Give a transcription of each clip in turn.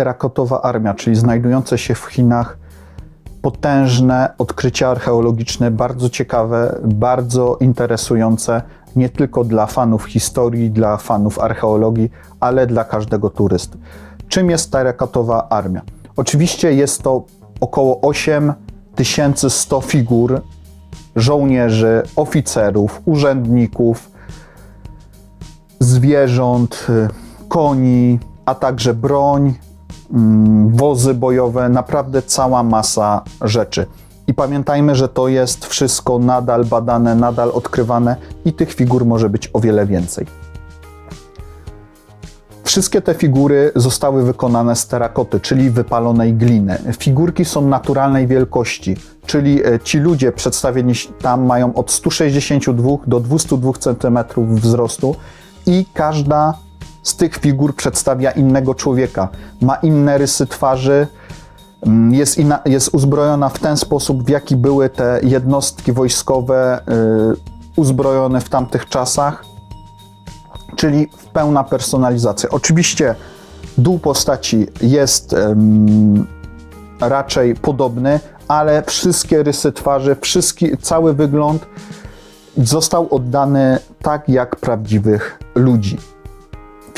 terakotowa armia, czyli znajdujące się w Chinach potężne odkrycia archeologiczne, bardzo ciekawe, bardzo interesujące, nie tylko dla fanów historii, dla fanów archeologii, ale dla każdego turysty. Czym jest terakotowa armia? Oczywiście jest to około 8100 figur żołnierzy, oficerów, urzędników, zwierząt, y, koni, a także broń, wozy bojowe, naprawdę cała masa rzeczy. I pamiętajmy, że to jest wszystko nadal badane, nadal odkrywane i tych figur może być o wiele więcej. Wszystkie te figury zostały wykonane z terakoty, czyli wypalonej gliny. Figurki są naturalnej wielkości, czyli e, ci ludzie przedstawieni tam mają od 162 do 202 cm wzrostu i każda z tych figur przedstawia innego człowieka. Ma inne rysy twarzy, mm, jest, jest uzbrojona w ten sposób, w jaki były te jednostki wojskowe y, uzbrojone w tamtych czasach czyli pełna personalizacja. Oczywiście dół postaci jest raczej podobny, ale wszystkie rysy twarzy, wszystki, cały wygląd został oddany tak jak prawdziwych ludzi.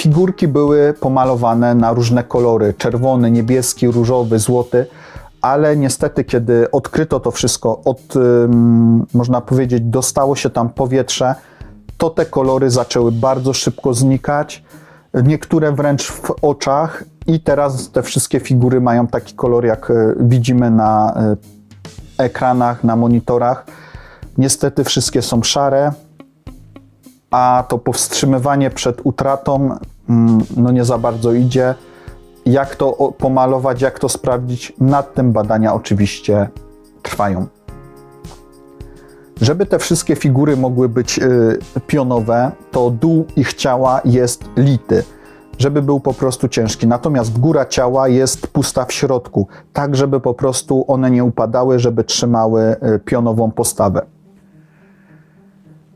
Figurki były pomalowane na różne kolory: czerwony, niebieski, różowy, złoty. Ale niestety, kiedy odkryto to wszystko, od, można powiedzieć, dostało się tam powietrze, to te kolory zaczęły bardzo szybko znikać, niektóre wręcz w oczach i teraz te wszystkie figury mają taki kolor, jak e, widzimy na e, ekranach, na monitorach. Niestety wszystkie są szare, a to powstrzymywanie przed utratą mm, no nie za bardzo idzie. Jak to pomalować, jak to sprawdzić, nad tym badania oczywiście trwają. Żeby te wszystkie figury mogły być y, pionowe, to dół ich ciała jest lity, żeby był po prostu ciężki. Natomiast góra ciała jest pusta w środku, tak żeby po prostu one nie upadały, żeby trzymały y, pionową postawę.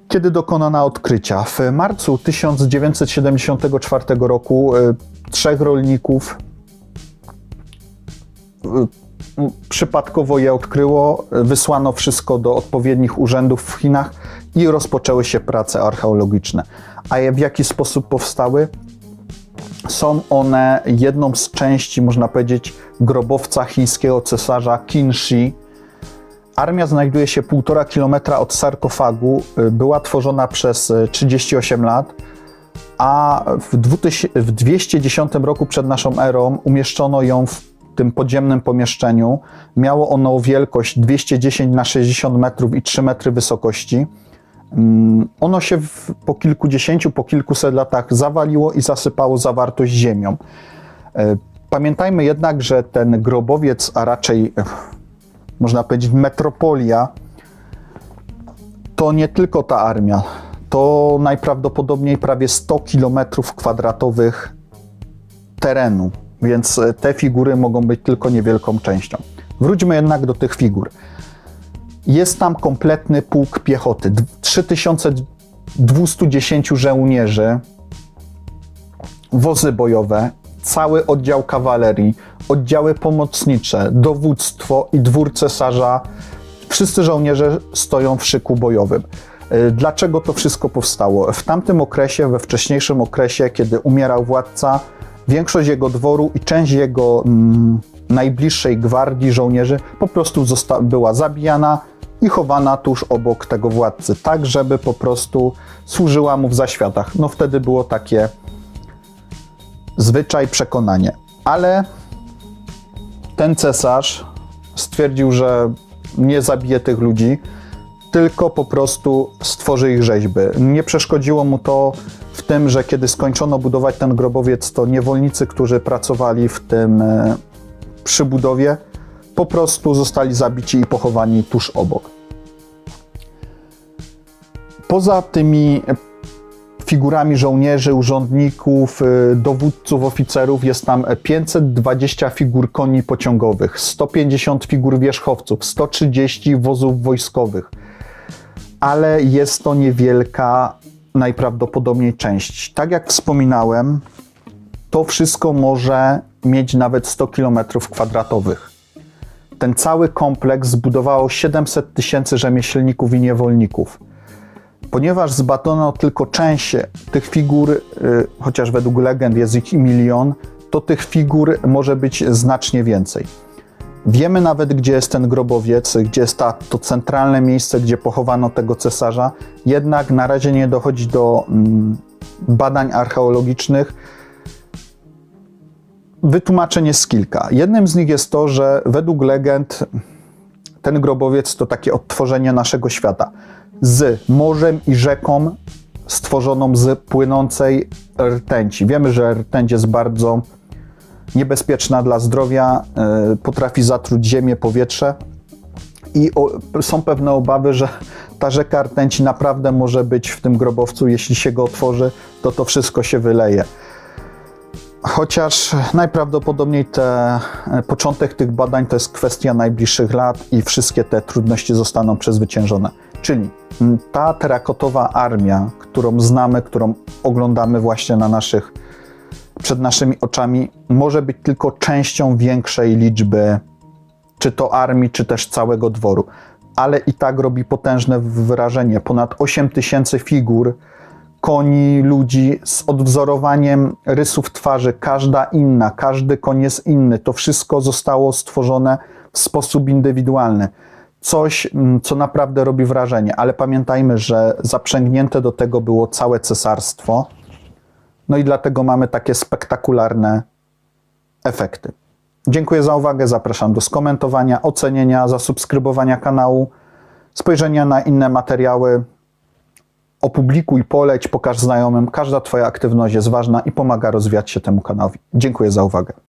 Kiedy dokonano odkrycia? W marcu 1974 roku y, trzech rolników przypadkowo je odkryło, wysłano wszystko do odpowiednich urzędów w Chinach i rozpoczęły się prace archeologiczne. A w jaki sposób powstały? Są one jedną z części, można powiedzieć, grobowca chińskiego cesarza Qin Shi. Armia znajduje się 1,5 kilometra od sarkofagu. Była tworzona przez 38 lat, a w 210 roku przed naszą erą umieszczono ją w tym podziemnym pomieszczeniu. Miało ono wielkość 210 na 60 metrów i 3 metry wysokości. Mm, ono się w, po kilkudziesięciu, po kilkuset latach zawaliło i zasypało zawartość ziemią. E, pamiętajmy jednak, że ten grobowiec, a raczej można powiedzieć metropolia, to nie tylko ta armia. To najprawdopodobniej prawie 100 kilometrów kwadratowych terenu więc e, te figury mogą być tylko niewielką częścią. Wróćmy jednak do tych figur. Jest tam kompletny pułk piechoty, 3210 żołnierzy, wozy bojowe, cały oddział kawalerii, oddziały pomocnicze, dowództwo i dwór cesarza. Wszyscy żołnierze stoją w szyku bojowym. E, dlaczego to wszystko powstało? W tamtym okresie, we wcześniejszym okresie, kiedy umierał władca, większość jego dworu i część jego mm, najbliższej gwardii żołnierzy po prostu była zabijana i chowana tuż obok tego władcy, tak żeby po prostu służyła mu w zaświatach. No wtedy było takie zwyczaj, przekonanie. Ale ten cesarz stwierdził, że nie zabije tych ludzi, tylko po prostu stworzy ich rzeźby. Nie przeszkodziło mu to w tym, że kiedy skończono budować ten grobowiec, to niewolnicy, którzy pracowali w tym e, przybudowie, po prostu zostali zabici i pochowani tuż obok. Poza tymi figurami żołnierzy, urządników, e, dowódców, oficerów jest tam 520 figur koni pociągowych, 150 figur wierzchowców, 130 wozów wojskowych, ale jest to niewielka najprawdopodobniej część. Tak jak wspominałem, to wszystko może mieć nawet 100 km kwadratowych. Ten cały kompleks zbudowało 700 tysięcy rzemieślników i niewolników. Ponieważ zbadano tylko część tych figur, y, chociaż według legend jest ich milion, to tych figur może być znacznie więcej. Wiemy nawet, gdzie jest ten grobowiec, gdzie jest ta, to centralne miejsce, gdzie pochowano tego cesarza, jednak na razie nie dochodzi do mm, badań archeologicznych. Wytłumaczeń jest kilka. Jednym z nich jest to, że według legend ten grobowiec to takie odtworzenie naszego świata z morzem i rzeką stworzoną z płynącej rtęci. Wiemy, że rtęć jest bardzo niebezpieczna dla zdrowia, y, potrafi zatruć ziemię, powietrze i są pewne obawy, że ta rzeka rtęci naprawdę może być w tym grobowcu. Jeśli się go otworzy, to to wszystko się wyleje. Chociaż najprawdopodobniej te, początek tych badań to jest kwestia najbliższych lat i wszystkie te trudności zostaną przezwyciężone. Czyli ta terakotowa armia, którą znamy, którą oglądamy właśnie na naszych, przed naszymi oczami, może być tylko częścią większej liczby, czy to armii, czy też całego dworu. Ale i tak robi potężne wrażenie. Ponad 8 tysięcy figur, koni, ludzi z odwzorowaniem rysów twarzy, każda inna, każdy koń jest inny. To wszystko zostało stworzone w sposób indywidualny. Coś, mm, co naprawdę robi wrażenie, ale pamiętajmy, że zaprzęgnięte do tego było całe cesarstwo. No i dlatego mamy takie spektakularne efekty. Dziękuję za uwagę, zapraszam do skomentowania, ocenienia, zasubskrybowania kanału, spojrzenia na inne materiały. Opublikuj, poleć, pokaż znajomym. Każda Twoja aktywność jest ważna i pomaga rozwijać się temu kanałowi. Dziękuję za uwagę.